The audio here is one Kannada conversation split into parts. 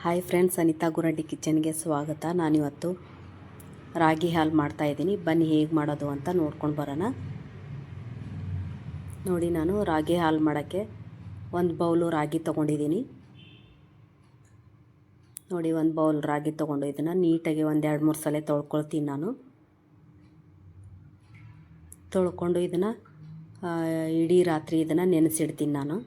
ಹಾಯ್ ಫ್ರೆಂಡ್ಸ್, ಅನಿತಾ ಗುರಡ್ಡಿ ಕಿಚನ್ಗೆ ಸ್ವಾಗತ. ನಾನಿವತ್ತು ರಾಗಿ ಹಾಲು ಮಾಡ್ತಾಯಿದ್ದೀನಿ ಬನ್ನಿ ಹೇಗೆ ಮಾಡೋದು ಅಂತ ನೋಡ್ಕೊಂಡು ಬರೋಣ. ನೋಡಿ, ನಾನು ರಾಗಿ ಹಾಲು ಮಾಡೋಕ್ಕೆ ಒಂದು ಬೌಲು ರಾಗಿ ತೊಗೊಂಡಿದ್ದೀನಿ. ನೋಡಿ, ಒಂದು ಬೌಲ್ ರಾಗಿ ತೊಗೊಂಡು ಇದನ್ನು ನೀಟಾಗಿ ಒಂದು ಎರಡು ಮೂರು ಸಲ ತೊಳ್ಕೊಳ್ತೀನಿ ನಾನು. ತೊಳ್ಕೊಂಡು ಇದನ್ನು ಇಡೀ ರಾತ್ರಿ ಇದನ್ನು ನೆನೆಸಿಡ್ತೀನಿ ನಾನು.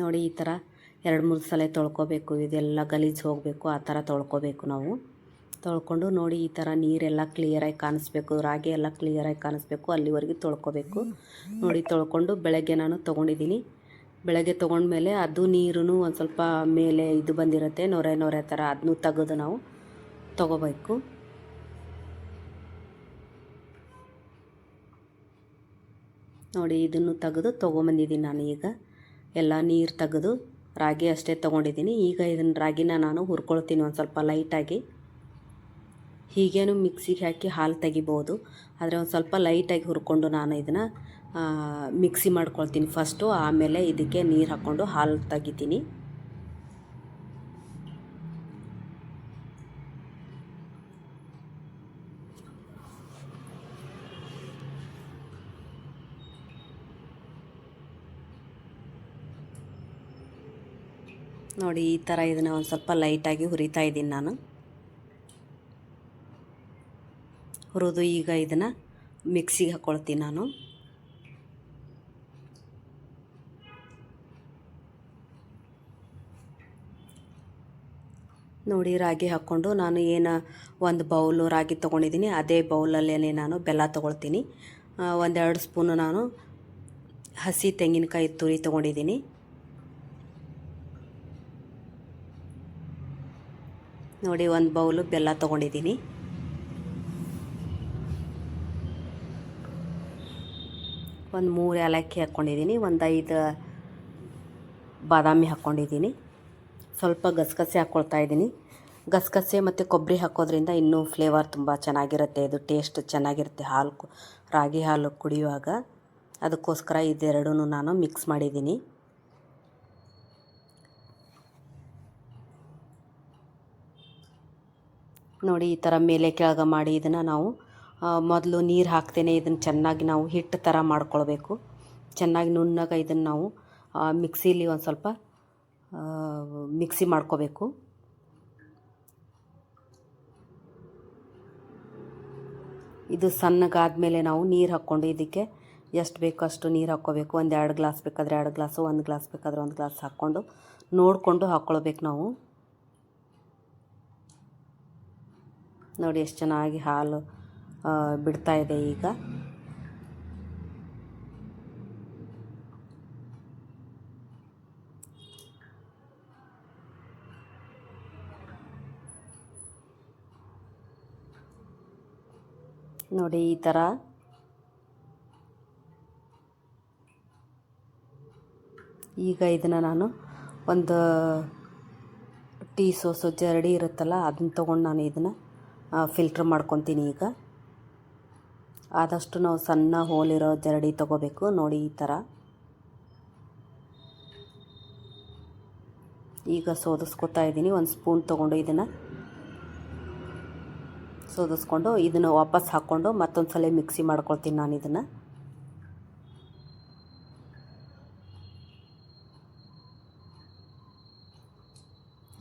ನೋಡಿ ಈ ಥರ ಎರಡು ಮೂರು ಸಲ ತೊಳ್ಕೊಬೇಕು, ಇದೆಲ್ಲ ಗಲೀಜು ಹೋಗಬೇಕು, ಆ ಥರ ತೊಳ್ಕೊಬೇಕು ನಾವು. ತೊಳ್ಕೊಂಡು ನೋಡಿ ಈ ಥರ ನೀರೆಲ್ಲ ಕ್ಲಿಯರಾಗಿ ಕಾಣಿಸ್ಬೇಕು, ರಾಗಿ ಎಲ್ಲ ಕ್ಲಿಯರಾಗಿ ಕಾಣಿಸ್ಬೇಕು, ಅಲ್ಲಿವರೆಗೆ ತೊಳ್ಕೊಬೇಕು. ನೋಡಿ ತೊಳ್ಕೊಂಡು ಬೆಳಗ್ಗೆ ನಾನು ತೊಗೊಂಡಿದ್ದೀನಿ. ಬೆಳಗ್ಗೆ ತೊಗೊಂಡ್ಮೇಲೆ ಅದು ನೀರು ಒಂದು ಸ್ವಲ್ಪ ಮೇಲೆ ಇದು ಬಂದಿರುತ್ತೆ, ನೊರೆ ನೊರೆ ಥರ ಅದನ್ನು ತೆಗೆದು ನಾವು ತೊಗೋಬೇಕು. ನೋಡಿ ಇದನ್ನು ತೆಗೆದು ತೊಗೊಂಬಂದಿದ್ದೀನಿ ನಾನು ಈಗ ಎಲ್ಲ ನೀರು ತೆಗೆದು ರಾಗಿ ಅಷ್ಟೇ ತೊಗೊಂಡಿದ್ದೀನಿ. ಈಗ ಇದನ್ನು ರಾಗಿನ ನಾನು ಹುರ್ಕೊಳ್ತೀನಿ ಒಂದು ಸ್ವಲ್ಪ ಲೈಟಾಗಿ ಹೀಗೇನು ಮಿಕ್ಸಿಗೆ ಹಾಕಿ ಹಾಲು ತೆಗಿಬೋದು. ಆದರೆ ಒಂದು ಸ್ವಲ್ಪ ಲೈಟಾಗಿ ಹುರ್ಕೊಂಡು ನಾನು ಇದನ್ನು ಮಿಕ್ಸಿ ಮಾಡ್ಕೊಳ್ತೀನಿ. ಫಸ್ಟು ಆಮೇಲೆ ಇದಕ್ಕೆ ನೀರು ಹಾಕ್ಕೊಂಡು ಹಾಲು ತೆಗಿತೀನಿ. ನೋಡಿ, ಈ ಥರ ಇದನ್ನು ಒಂದು ಸ್ವಲ್ಪ ಲೈಟಾಗಿ ಹುರಿತಾ ಇದ್ದೀನಿ ನಾನು. ಹುರಿದು ಈಗ ಇದನ್ನು ಮಿಕ್ಸಿಗೆ ಹಾಕ್ಕೊಳ್ತೀನಿ ನಾನು. ನೋಡಿ, ರಾಗಿ ಹಾಕ್ಕೊಂಡು ನಾನು ಏನು ಒಂದು ಬೌಲು ರಾಗಿ ತೊಗೊಂಡಿದ್ದೀನಿ, ಅದೇ ಬೌಲಲ್ಲೇ ನಾನು ಬೆಲ್ಲ ತೊಗೊಳ್ತೀನಿ. ಒಂದೆರಡು ಸ್ಪೂನು ನಾನು ಹಸಿ ತೆಂಗಿನಕಾಯಿ ತುರಿ ತೊಗೊಂಡಿದ್ದೀನಿ. ನೋಡಿ, ಒಂದು ಬೌಲು ಬೆಲ್ಲ ತೊಗೊಂಡಿದ್ದೀನಿ. ಒಂದು ಮೂರು ಏಲಕ್ಕಿ ಹಾಕ್ಕೊಂಡಿದ್ದೀನಿ ಒಂದು ಐದು ಬಾದಾಮಿ ಹಾಕ್ಕೊಂಡಿದ್ದೀನಿ ಸ್ವಲ್ಪ ಗಸಗಸೆ ಹಾಕ್ಕೊಳ್ತಾ ಇದ್ದೀನಿ. ಗಸಗಸೆ ಮತ್ತು ಕೊಬ್ಬರಿ ಹಾಕೋದ್ರಿಂದ ಇನ್ನೂ ಫ್ಲೇವರ್ ತುಂಬ ಚೆನ್ನಾಗಿರುತ್ತೆ. ಇದು ಟೇಸ್ಟ್ ಚೆನ್ನಾಗಿರುತ್ತೆ. ಹಾಲು ರಾಗಿ ಹಾಲು ಕುಡಿಯುವಾಗ. ಅದಕ್ಕೋಸ್ಕರ ಇದೆರಡೂ ನಾನು ಮಿಕ್ಸ್ ಮಾಡಿದ್ದೀನಿ. ನೋಡಿ, ಈ ಥರ ಮೇಲೆ ಕೆಳಗೆ ಮಾಡಿ ಇದನ್ನು ನಾವು ಮೊದಲು ನೀರು ಹಾಕ್ತೇನೆ, ಇದನ್ನು ಚೆನ್ನಾಗಿ ನಾವು ಹಿಟ್ಟು ಥರ ಮಾಡ್ಕೊಳ್ಬೇಕು. ಚೆನ್ನಾಗಿ ನುಣ್ಣಗ ಇದನ್ನು ನಾವು ಮಿಕ್ಸಿಲಿ ಒಂದು ಸ್ವಲ್ಪ ಮಿಕ್ಸಿ ಮಾಡ್ಕೋಬೇಕು. ಇದು ಸಣ್ಣಗಾದ್ಮೇಲೆ ನಾವು ನೀರು ಹಾಕ್ಕೊಂಡು ಇದಕ್ಕೆ ಎಷ್ಟು ಬೇಕೋ ಅಷ್ಟು ನೀರು ಹಾಕ್ಕೋಬೇಕು. ಒಂದು ಎರಡು ಗ್ಲಾಸ್ ಬೇಕಾದರೆ ಎರಡು ಗ್ಲಾಸು, ಒಂದು ಗ್ಲಾಸ್ ಬೇಕಾದರೆ ಒಂದು ಗ್ಲಾಸ್ ಹಾಕ್ಕೊಂಡು ನೋಡಿಕೊಂಡು ಹಾಕ್ಕೊಳ್ಬೇಕು ನಾವು. ನೋಡಿ ಎಷ್ಟು ಚೆನ್ನಾಗಿ ಹಾಲು ಬಿಡ್ತಾ ಇದೆ ಈಗ. ನೋಡಿ ಈ ಥರ ಈಗ ಇದನ್ನು ನಾನು ಒಂದು ಟೀ ಸೋಸು ಜರಡಿ ಇರುತ್ತಲ್ಲ, ಅದನ್ನ ತೊಗೊಂಡು ನಾನು ಇದನ್ನು ಫಿಲ್ಟ್ರ್ ಮಾಡ್ಕೊತೀನಿ ಈಗ. ಆದಷ್ಟು ನಾವು ಸಣ್ಣ ಹೋಲಿರೋ ಜರಡಿ ತಗೋಬೇಕು. ನೋಡಿ ಈ ಥರ ಈಗ ಸೋದಿಸ್ಕೊತಾ ಇದ್ದೀನಿ. ಒಂದು ಸ್ಪೂನ್ ತೊಗೊಂಡು ಇದನ್ನು ಸೋದಿಸ್ಕೊಂಡು ಇದನ್ನು ವಾಪಸ್ ಹಾಕ್ಕೊಂಡು ಮತ್ತೊಂದು ಸಲ ಮಿಕ್ಸಿ ಮಾಡ್ಕೊಳ್ತೀನಿ ನಾನು ಇದನ್ನು.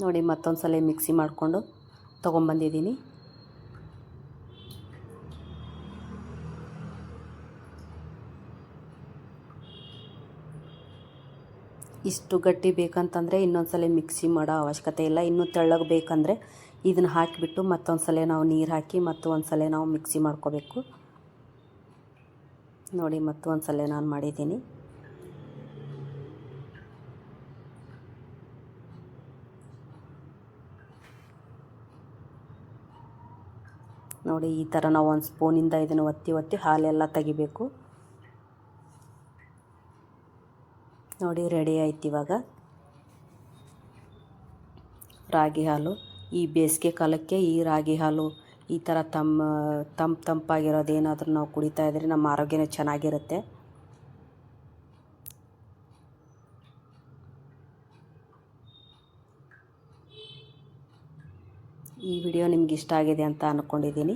ನೋಡಿ ಮತ್ತೊಂದು ಸಲ ಮಿಕ್ಸಿ ಮಾಡಿಕೊಂಡು ತೊಗೊಂಬಂದಿದ್ದೀನಿ. ಇಷ್ಟು ಗಟ್ಟಿ ಬೇಕಂತಂದರೆ ಇನ್ನೊಂದು ಸಲ ಮಿಕ್ಸಿ ಮಾಡೋ ಅವಶ್ಯಕತೆ ಇಲ್ಲ. ಇನ್ನೂ ತೆಳ್ಳಗೆ ಬೇಕಂದರೆ ಇದನ್ನು ಹಾಕಿಬಿಟ್ಟು ಮತ್ತೊಂದು ಸಲ ನಾವು ನೀರು ಹಾಕಿ ಮತ್ತು ಸಲ ನಾವು ಮಿಕ್ಸಿ ಮಾಡ್ಕೋಬೇಕು. ನೋಡಿ ಮತ್ತು ಒಂದು ಸಲ ನಾನು ಮಾಡಿದ್ದೀನಿ. ನೋಡಿ, ಈ ಥರ ನಾವು ಒಂದು ಸ್ಪೂನಿಂದ ಇದನ್ನು ಒತ್ತಿ ಒತ್ತಿ ಹಾಲೆಲ್ಲ ತೆಗಿಬೇಕು. ನೋಡಿ ರೆಡಿ ಆಯ್ತು ಇವಾಗ. ರಾಗಿ ಹಾಲು, ಈ ಬೇಸಿಗೆ ಕಾಲಕ್ಕೆ ಈ ರಾಗಿ ಹಾಲು, ಈ ಥರ ತಮ್ಮ ತಂಪು ತಂಪಾಗಿರೋದೇನಾದರೂ ನಾವು ಕುಡಿತಾ ಇದ್ದರೆ ನಮ್ಮ ಆರೋಗ್ಯನೂ ಚೆನ್ನಾಗಿರುತ್ತೆ. ಈ ವಿಡಿಯೋ ನಿಮ್ಗೆ ಇಷ್ಟ ಆಗಿದೆ ಅಂತ ಅಂದ್ಕೊಂಡಿದ್ದೀನಿ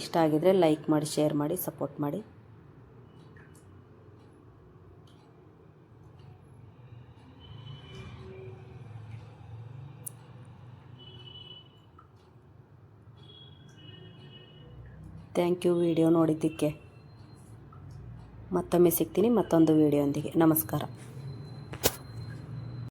ಇಷ್ಟ ಆಗಿದರೆ ಲೈಕ್ ಮಾಡಿ, ಶೇರ್ ಮಾಡಿ, ಸಪೋರ್ಟ್ ಮಾಡಿ. ಥ್ಯಾಂಕ್ ಯು ವಿಡಿಯೋ ನೋಡಿದ್ದಕ್ಕೆ ಮತ್ತೊಮ್ಮೆ ಸಿಗ್ತೀನಿ ಮತ್ತೊಂದು ವಿಡಿಯೋಂದಿಗೆ. ನಮಸ್ಕಾರ.